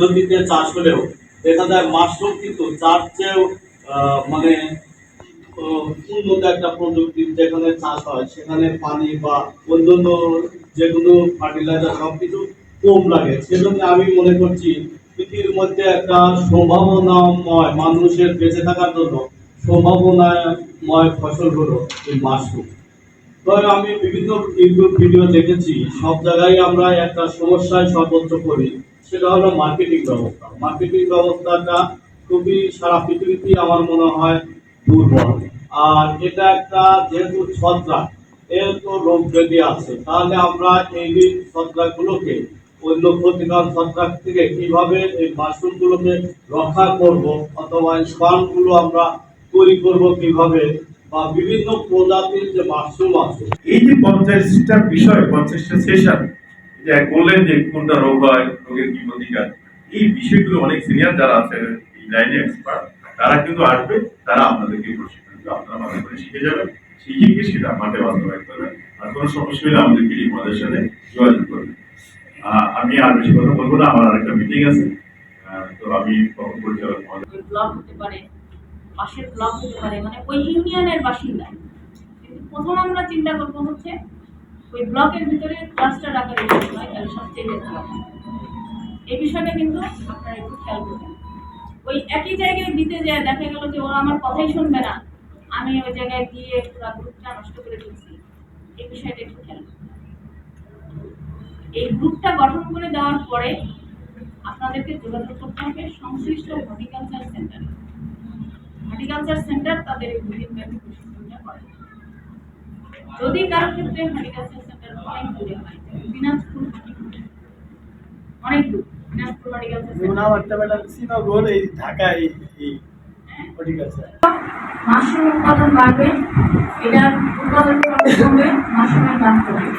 পদ্ধতিতে চাষ হলেও দেখা যায় মাশরুম কিন্তু চার চেয়েও মানে উন্নত একটা প্রযুক্তি যেখানে চাষ হয়, সেখানে পানি বা অন্যান্য যেগুলো ফার্টিলাইজার সব কিছু কম লাগে। সেজন্য আমি মনে করছি পৃথিবীর মধ্যে একটা সম্ভাবনাময় মানুষের বেঁচে থাকার জন্য সম্ভাবনাময় ফসল হলো এই মাশরুম। তবে আমি বিভিন্ন ইউটিউব ভিডিও দেখেছি, সব জায়গায় আমরা একটা সমস্যায় সর্বোচ্চ করি সেটা হলো মার্কেটিং ব্যবস্থা। মার্কেটিং ব্যবস্থাটা খুবই সারা পৃথিবীতেই আমার মনে হয় দুর্বল। আর এটা একটা যেহেতু ছত্রাক এর তো রোগ ব্যাধি আছে তাহলে আমরা এই ছত্রাকগুলোকে, অন্য ক্ষতিকর ছত্রাক থেকে কীভাবে এই মাশরুমগুলোকে রক্ষা করব, অথবা এই ফার্মগুলো আমরা তৈরি করব কীভাবে বা বিভিন্ন প্রজাতির যে মাশরুম আছে। এই যে পঞ্চাশটা বিষয় পঞ্চাশটা সেশন যে বললেন যে কোনটা রোগ হয় রোগের কি প্রতিকার এই বিষয়গুলো অনেক সিনিয়র যারা আছে এই লাইনে এক্সপার্ট তারা কিন্তু আসবে তারা আপনাদেরকে প্রশিক্ষণ দিবে আপনারা ভালো করে শিখে যাবেন শিখে গিয়ে সেটা মাঠে বাস্তবায়ন করবেন। আর কোনো সমস্যা হলে আমাদেরকে এই আমাদের সাথে যোগাযোগ করবেন। আমি আর বেশি কথা বলব না আমার আরেকটা মিটিং আছে। তো আমি পরিচালক পাশের ব্লক হতে পারে মানে ওই ইউনিয়নের বাসিন্দা। কিন্তু প্রথম আমরা চিন্তা করব হচ্ছে, ওই ব্লকের ভিতরে ক্লাস্টার আকারে হয় তাহলে সবচেয়ে হবে এই বিষয়টা কিন্তু আপনারা একটু খেয়াল করবেন। ওই একই জায়গায় দিতে যায়, দেখা গেল যে ওরা আমার কথাই শুনবে না। আমি ওই জায়গায় গিয়ে পুরো গ্রুপটা নষ্ট করে দিচ্ছি এই বিষয়টা একটু খেয়াল এই গ্রুপটা গঠন করে দেওয়ার পরে আপনাদেরকে যোগাযোগ করতে হবে সংশ্লিষ্ট হর্টিকালচার সেন্টার হর্টিকালচার সেন্টার তাদের এই প্রশিক্ষণটা করে। যদি কারও ক্ষেত্রে হর্টিকালচার সেন্টার অনেক দূরে হয় দিনাজপুর অনেক দূর। দিনাজপুর হর্টিকালচার যেমন সেন্টার আমার ম্যাডাম শ্রীনগর এই ঢাকা এই এই হর্টিকালচার। মাশরুম উৎপাদন বাড়বে। এটা উৎপাদন মাশরুমের দাম কমবে।